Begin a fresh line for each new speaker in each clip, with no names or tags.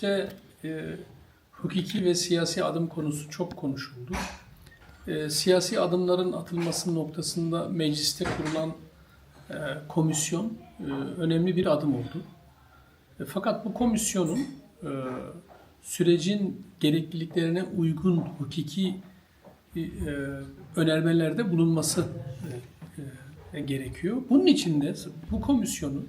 süreçte e, hukuki ve siyasi adım konusu çok konuşuldu. E, siyasi adımların atılması noktasında mecliste kurulan e, komisyon e, önemli bir adım oldu. E, fakat bu komisyonun e, sürecin gerekliliklerine uygun hukuki e, önermelerde bulunması e, e, gerekiyor. Bunun için de bu komisyonun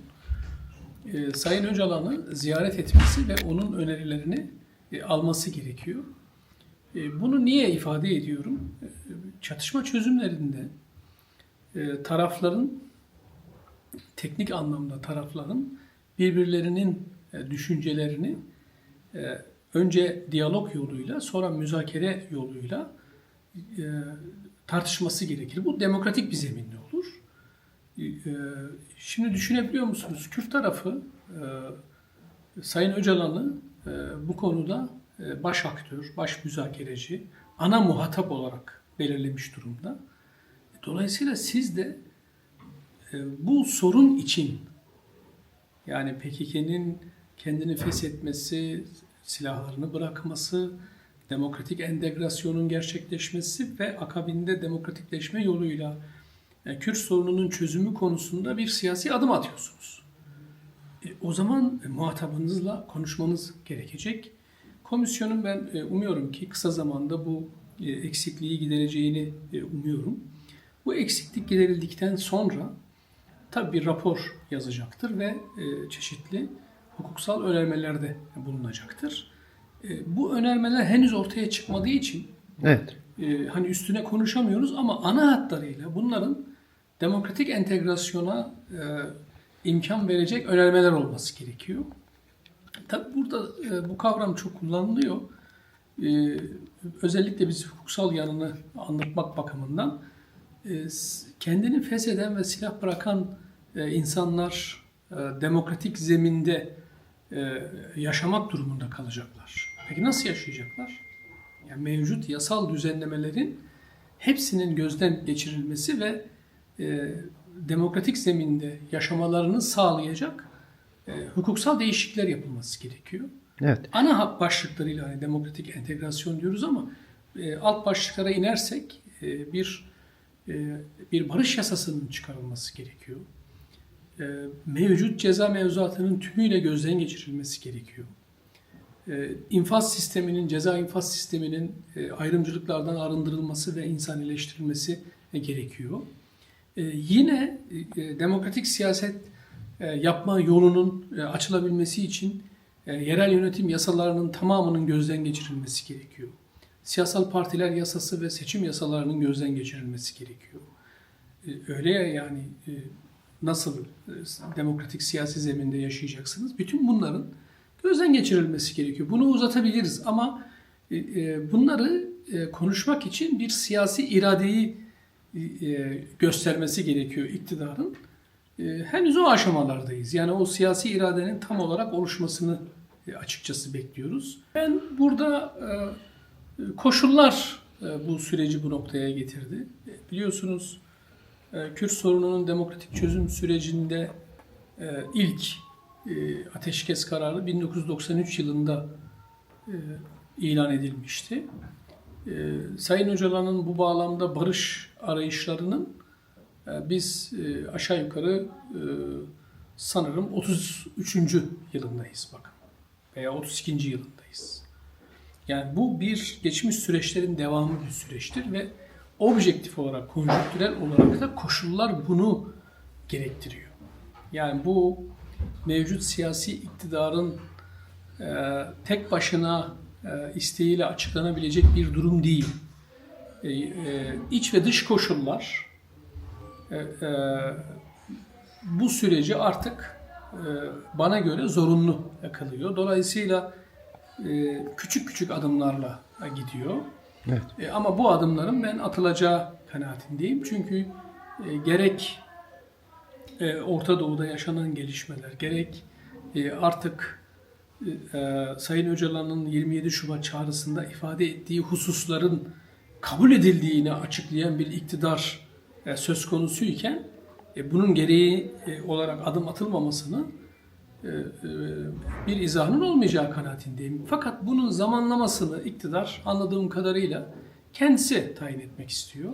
e, Sayın Öcalan'ı ziyaret etmesi ve onun önerilerini e, alması gerekiyor. E, bunu niye ifade ediyorum? E, çatışma çözümlerinde e, tarafların teknik anlamda tarafların birbirlerinin e, düşüncelerini e, önce diyalog yoluyla sonra müzakere yoluyla tartışması gerekir. Bu demokratik bir zeminde olur. E, Şimdi düşünebiliyor musunuz? Kürt tarafı e, Sayın Öcalan'ı e, bu konuda e, baş aktör, baş müzakereci, ana muhatap olarak belirlemiş durumda. Dolayısıyla siz de bu sorun için yani PKK'nin kendini feshetmesi, silahlarını bırakması, demokratik entegrasyonun gerçekleşmesi ve akabinde demokratikleşme yoluyla e, Kürt sorununun çözümü konusunda bir siyasi adım atıyorsunuz. E, o zaman e, muhatabınızla konuşmanız gerekecek. Komisyonun ben e, umuyorum ki kısa zamanda bu e, eksikliği gidereceğini e, umuyorum. Bu eksiklik giderildikten sonra tabii bir rapor yazacaktır ve e, çeşitli hukuksal önermelerde bulunacaktır. E, bu önermeler henüz ortaya çıkmadığı için
Evet.
e, hani üstüne konuşamıyoruz ama ana hatlarıyla bunların demokratik entegrasyona e, imkan verecek önermeler olması gerekiyor. Tabi burada e, bu kavram çok kullanılıyor. E, özellikle biz hukuksal yanını anlatmak bakımından e, kendini fesheden ve silah bırakan e, insanlar e, demokratik zeminde e, yaşamak durumunda kalacaklar. Peki nasıl yaşayacaklar? Yani mevcut yasal düzenlemelerin hepsinin gözden geçirilmesi ve e, demokratik zeminde yaşamalarını sağlayacak e, hukuksal değişiklikler yapılması gerekiyor.
Evet.
Ana hak başlıklarıyla hani demokratik entegrasyon diyoruz ama e, alt başlıklara inersek e, bir e, bir barış yasasının çıkarılması gerekiyor. E, mevcut ceza mevzuatının tümüyle gözden geçirilmesi gerekiyor. E, infaz sisteminin, ceza infaz sisteminin e, ayrımcılıklardan arındırılması ve insanileştirilmesi gerekiyor. E, yine e, demokratik siyaset e, yapma yolunun e, açılabilmesi için e, yerel yönetim yasalarının tamamının gözden geçirilmesi gerekiyor. Siyasal partiler yasası ve seçim yasalarının gözden geçirilmesi gerekiyor. Öyle ya yani nasıl demokratik siyasi zeminde yaşayacaksınız? Bütün bunların gözden geçirilmesi gerekiyor. Bunu uzatabiliriz ama bunları konuşmak için bir siyasi iradeyi göstermesi gerekiyor iktidarın. E, henüz o aşamalardayız. Yani o siyasi iradenin tam olarak oluşmasını e, açıkçası bekliyoruz. Ben burada e, koşullar e, bu süreci bu noktaya getirdi. E, Biliyorsunuz e, Kürt sorununun demokratik çözüm sürecinde e, ilk e, ateşkes kararı 1993 yılında e, ilan edilmişti. E, Sayın Öcalan'ın bu bağlamda barış arayışlarının e, biz e, aşağı yukarı e, sanırım 33. yılındayız bakın veya 32. yılındayız. Yani bu bir geçmiş süreçlerin devamı bir süreçtir ve objektif olarak, konjonktürel olarak da koşullar bunu gerektiriyor. Yani bu mevcut siyasi iktidarın tek başına isteğiyle açıklanabilecek bir durum değil. E, e, iç ve dış koşullar e, bu süreci artık bana göre zorunlu kılıyor. Dolayısıyla küçük küçük adımlarla gidiyor.
Evet.
Ama bu adımların ben atılacağı kanaatindeyim. Çünkü gerek Orta Doğu'da yaşanan gelişmeler, gerek artık Sayın Öcalan'ın 27 Şubat çağrısında ifade ettiği hususların kabul edildiğini açıklayan bir iktidar e, söz konusu iken e, bunun gereği e, olarak adım atılmamasını e, e, bir izahının olmayacağı kanaatindeyim. Fakat bunun zamanlamasını iktidar anladığım kadarıyla kendisi tayin etmek istiyor.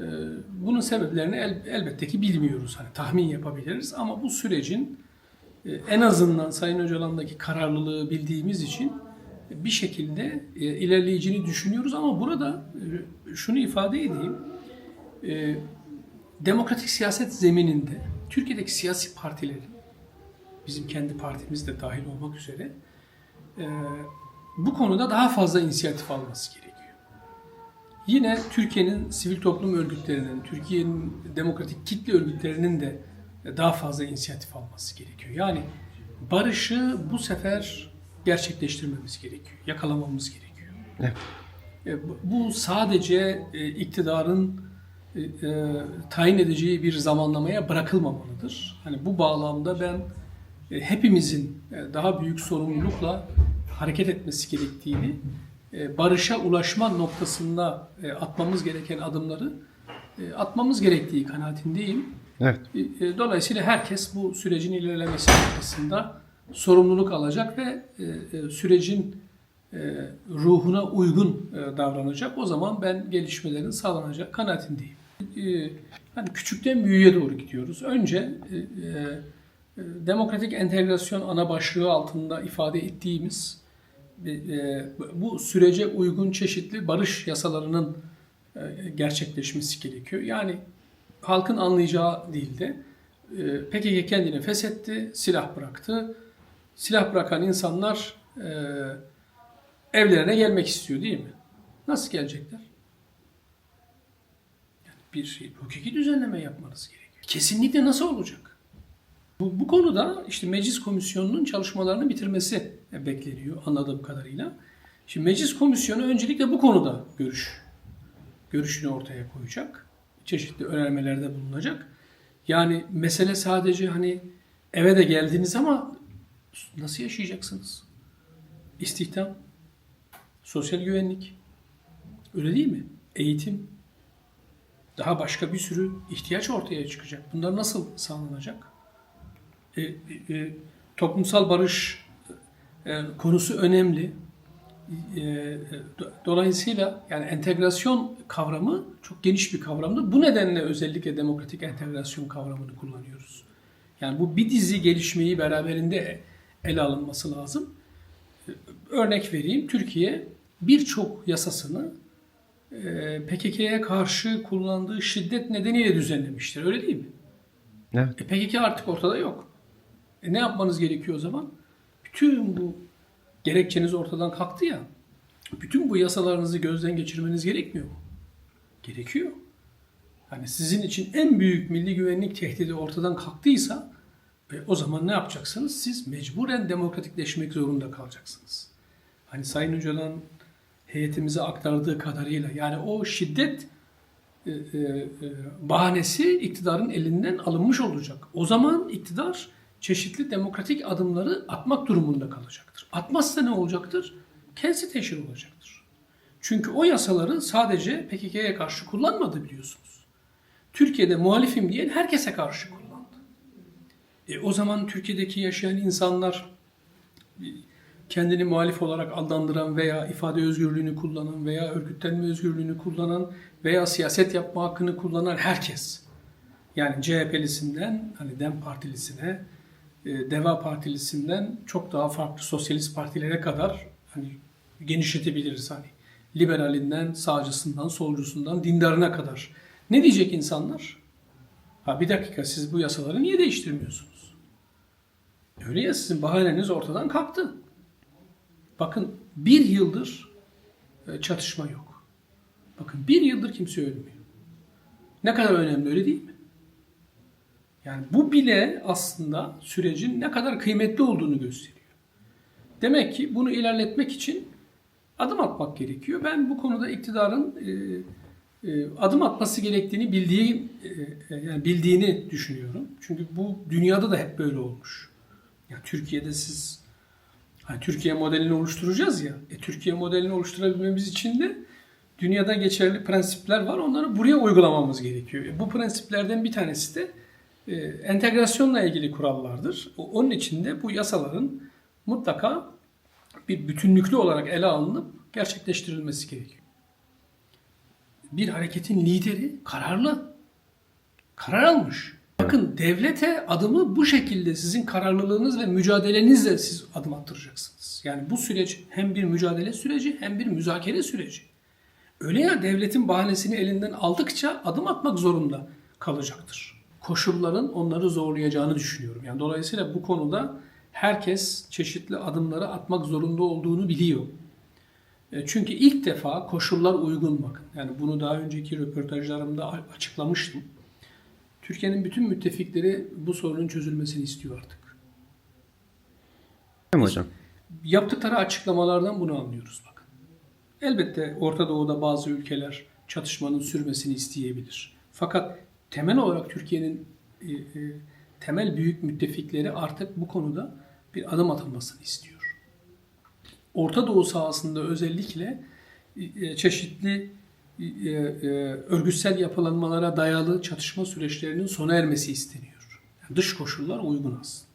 E, Bunun sebeplerini el- elbette ki bilmiyoruz. Hani tahmin yapabiliriz ama bu sürecin e, en azından Sayın Öcalan'daki kararlılığı bildiğimiz için bir şekilde e, ilerleyeceğini düşünüyoruz ama burada e, şunu ifade edeyim. E, Demokratik siyaset zemininde Türkiye'deki siyasi partilerin bizim kendi partimiz de dahil olmak üzere bu konuda daha fazla inisiyatif alması gerekiyor. Yine Türkiye'nin sivil toplum örgütlerinin, Türkiye'nin demokratik kitle örgütlerinin de daha fazla inisiyatif alması gerekiyor. Yani barışı bu sefer gerçekleştirmemiz gerekiyor, yakalamamız gerekiyor.
Evet.
E, bu- sadece e, iktidarın e, tayin edeceği bir zamanlamaya bırakılmamalıdır. Hani bu bağlamda ben hepimizin daha büyük sorumlulukla hareket etmesi gerektiğini, barışa ulaşma noktasında atmamız gereken adımları atmamız gerektiği kanaatindeyim.
Evet.
Dolayısıyla herkes bu sürecin ilerlemesi noktasında sorumluluk alacak ve e, e, sürecin e, ruhuna uygun davranacak. O zaman ben gelişmelerin sağlanacak kanaatindeyim. Hani küçükten büyüğe doğru gidiyoruz. Önce demokratik entegrasyon ana başlığı altında ifade ettiğimiz bu sürece uygun çeşitli barış yasalarının gerçekleşmesi gerekiyor. Yani halkın anlayacağı dilde PKK kendini feshetti, silah bıraktı. Silah bırakan insanlar e, evlerine gelmek istiyor değil mi? Nasıl gelecekler? Yani bir şey, hukuki düzenleme yapmanız gerekiyor. Kesinlikle nasıl olacak? Bu, bu konuda işte meclis komisyonunun çalışmalarını bitirmesi bekleniyor anladığım kadarıyla. Şimdi meclis komisyonu öncelikle bu konuda görüş görüşünü ortaya koyacak. Çeşitli önermelerde bulunacak. Yani mesele sadece hani eve de geldiniz ama nasıl yaşayacaksınız? İstihdam, sosyal güvenlik, öyle değil mi? Eğitim, daha başka bir sürü ihtiyaç ortaya çıkacak. Bunlar nasıl sağlanacak? E, e, e, toplumsal barış e, konusu önemli. E, e, do- dolayısıyla yani entegrasyon kavramı çok geniş bir kavramdır. Bu nedenle özellikle demokratik entegrasyon kavramını kullanıyoruz. Yani bu bir dizi gelişmeyi beraberinde ele alınması lazım. E, Örnek vereyim. Türkiye birçok yasasını e, PKK'ya karşı kullandığı şiddet nedeniyle düzenlemiştir. Öyle değil mi?
Evet.
E PKK artık ortada yok. E ne yapmanız gerekiyor o zaman? Bütün bu gerekçeniz ortadan kalktı ya. Bütün bu yasalarınızı gözden geçirmeniz gerekmiyor mu? Gerekiyor. Hani sizin için en büyük milli güvenlik tehdidi ortadan kalktıysa e, o zaman ne yapacaksınız? Siz mecburen demokratikleşmek zorunda kalacaksınız. Hani Sayın Öcalan heyetimize aktardığı kadarıyla yani o şiddet e, e, e, bahanesi iktidarın elinden alınmış olacak. O zaman iktidar çeşitli demokratik adımları atmak durumunda kalacaktır. Atmazsa ne olacaktır? Kendisi teşhir olacaktır. Çünkü o yasaları sadece PKK'ya karşı kullanmadı biliyorsunuz. Türkiye'de muhalifim diyen herkese karşı kullandı. E, o zaman Türkiye'deki yaşayan insanlar e, kendini muhalif olarak adlandıran veya ifade özgürlüğünü kullanan veya örgütlenme özgürlüğünü kullanan veya siyaset yapma hakkını kullanan herkes. Yani CHP'lisinden hani DEM Partilisine, e, Deva Partilisinden çok daha farklı sosyalist partilere kadar hani genişletebiliriz hani. Liberalinden, sağcısından, solcusundan, dindarına kadar. Ne diyecek insanlar? Ha bir dakika siz bu yasaları niye değiştirmiyorsunuz? Öyle ya sizin bahaneniz ortadan kalktı. Bakın bir yıldır e, çatışma yok. Bakın bir yıldır kimse ölmüyor. Ne kadar önemli öyle değil mi? Yani bu bile aslında sürecin ne kadar kıymetli olduğunu gösteriyor. Demek ki bunu ilerletmek için adım atmak gerekiyor. Ben bu konuda iktidarın e, adım atması gerektiğini bildiği e, yani bildiğini düşünüyorum. Çünkü bu dünyada da hep böyle olmuş. Ya Türkiye'de siz hani Türkiye modelini oluşturacağız ya. E, Türkiye modelini oluşturabilmemiz için de dünyada geçerli prensipler var. Onları buraya uygulamamız gerekiyor. E, bu prensiplerden bir tanesi de e, entegrasyonla ilgili kurallardır. Onun için de bu yasaların mutlaka bir bütünlüklü olarak ele alınıp gerçekleştirilmesi gerekiyor. Bir hareketin lideri kararlı. Karar almış. Bakın devlete adımı bu şekilde sizin kararlılığınız ve mücadelenizle siz adım attıracaksınız. Yani bu süreç hem bir mücadele süreci hem bir müzakere süreci. Öyle ya devletin bahanesini elinden aldıkça adım atmak zorunda kalacaktır. Koşulların onları zorlayacağını düşünüyorum. Yani dolayısıyla bu konuda herkes çeşitli adımları atmak zorunda olduğunu biliyor. E, Çünkü ilk defa koşullar uygun bakın. Yani bunu daha önceki röportajlarımda açıklamıştım. Türkiye'nin bütün müttefikleri bu sorunun çözülmesini istiyor artık.
Değil mi hocam?
Yaptıkları açıklamalardan bunu anlıyoruz bakın. Elbette Orta Doğu'da bazı ülkeler çatışmanın sürmesini isteyebilir. Fakat temel olarak Türkiye'nin e, e, temel büyük müttefikleri artık bu konuda bir adım atılmasını istiyor. Orta Doğu sahasında özellikle e, çeşitli e, e, örgütsel yapılanmalara dayalı çatışma süreçlerinin sona ermesi isteniyor. Yani dış koşullar uygun aslında.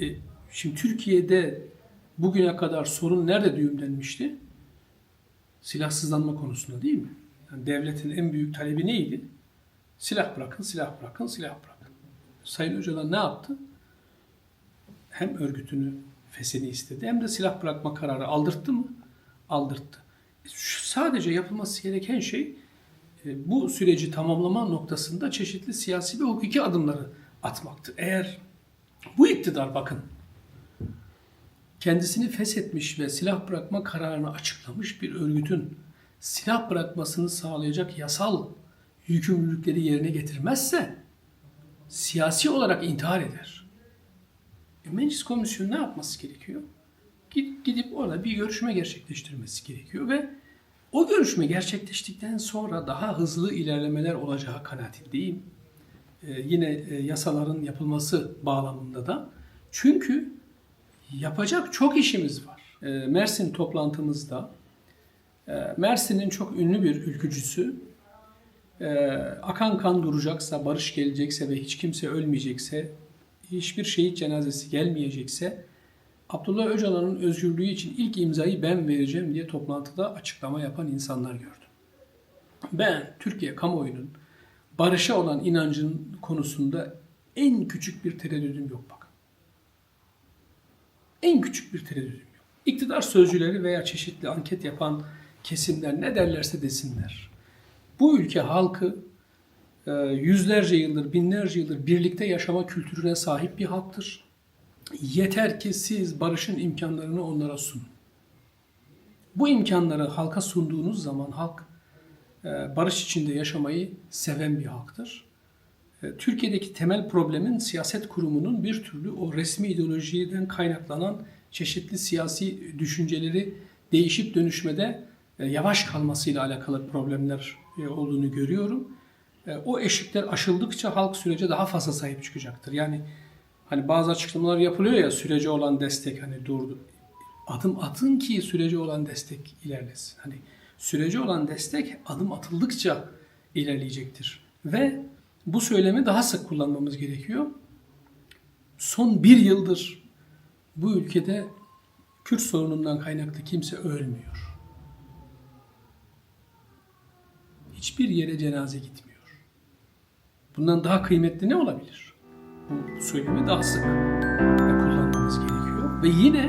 E, şimdi Türkiye'de bugüne kadar sorun nerede düğümlenmişti? Silahsızlanma konusunda değil mi? Yani devletin en büyük talebi neydi? Silah bırakın, silah bırakın, silah bırakın. Sayın Öcalan ne yaptı? Hem örgütünü feshini istedi hem de silah bırakma kararı aldırttı mı? Aldırttı. Şu- Sadece yapılması gereken şey e, bu süreci tamamlama noktasında çeşitli siyasi ve hukuki adımları atmaktı. Eğer bu iktidar bakın kendisini feshetmiş ve silah bırakma kararını açıklamış bir örgütün silah bırakmasını sağlayacak yasal yükümlülükleri yerine getirmezse siyasi olarak intihar eder. E, Meclis komisyonu ne yapması gerekiyor? Gidip, gidip orada bir görüşme gerçekleştirmesi gerekiyor ve o görüşme gerçekleştikten sonra daha hızlı ilerlemeler olacağı kanaatindeyim. Ee, yine e, yasaların yapılması bağlamında da. Çünkü yapacak çok işimiz var. Ee, Mersin toplantımızda e, Mersin'in çok ünlü bir ülkücüsü e, akan kan duracaksa, barış gelecekse ve hiç kimse ölmeyecekse, hiçbir şehit cenazesi gelmeyecekse Abdullah Öcalan'ın özgürlüğü için ilk imzayı ben vereceğim diye toplantıda açıklama yapan insanlar gördüm. Ben Türkiye kamuoyunun barışa olan inancın konusunda en küçük bir tereddüdüm yok bakın. En küçük bir tereddüdüm yok. İktidar sözcüleri veya çeşitli anket yapan kesimler ne derlerse desinler. Bu ülke halkı yüzlerce yıldır, binlerce yıldır birlikte yaşama kültürüne sahip bir halktır. Yeter ki siz barışın imkanlarını onlara sunun. Bu imkanları halka sunduğunuz zaman halk e, barış içinde yaşamayı seven bir halktır. E, Türkiye'deki temel problemin siyaset kurumunun bir türlü o resmi ideolojiden kaynaklanan çeşitli siyasi düşünceleri değişip dönüşmede e, yavaş kalmasıyla alakalı problemler olduğunu görüyorum. E, O eşikler aşıldıkça halk sürece daha fazla sahip çıkacaktır. Yani hani bazı açıklamalar yapılıyor ya sürece olan destek hani durdu. Adım atın ki sürece olan destek ilerlesin. Hani sürece olan destek adım atıldıkça ilerleyecektir. Ve bu söylemi daha sık kullanmamız gerekiyor. Son bir yıldır bu ülkede Kürt sorunundan kaynaklı kimse ölmüyor. Hiçbir yere cenaze gitmiyor. Bundan daha kıymetli ne olabilir? Bu söylemi daha sık kullanmamız gerekiyor. Ve yine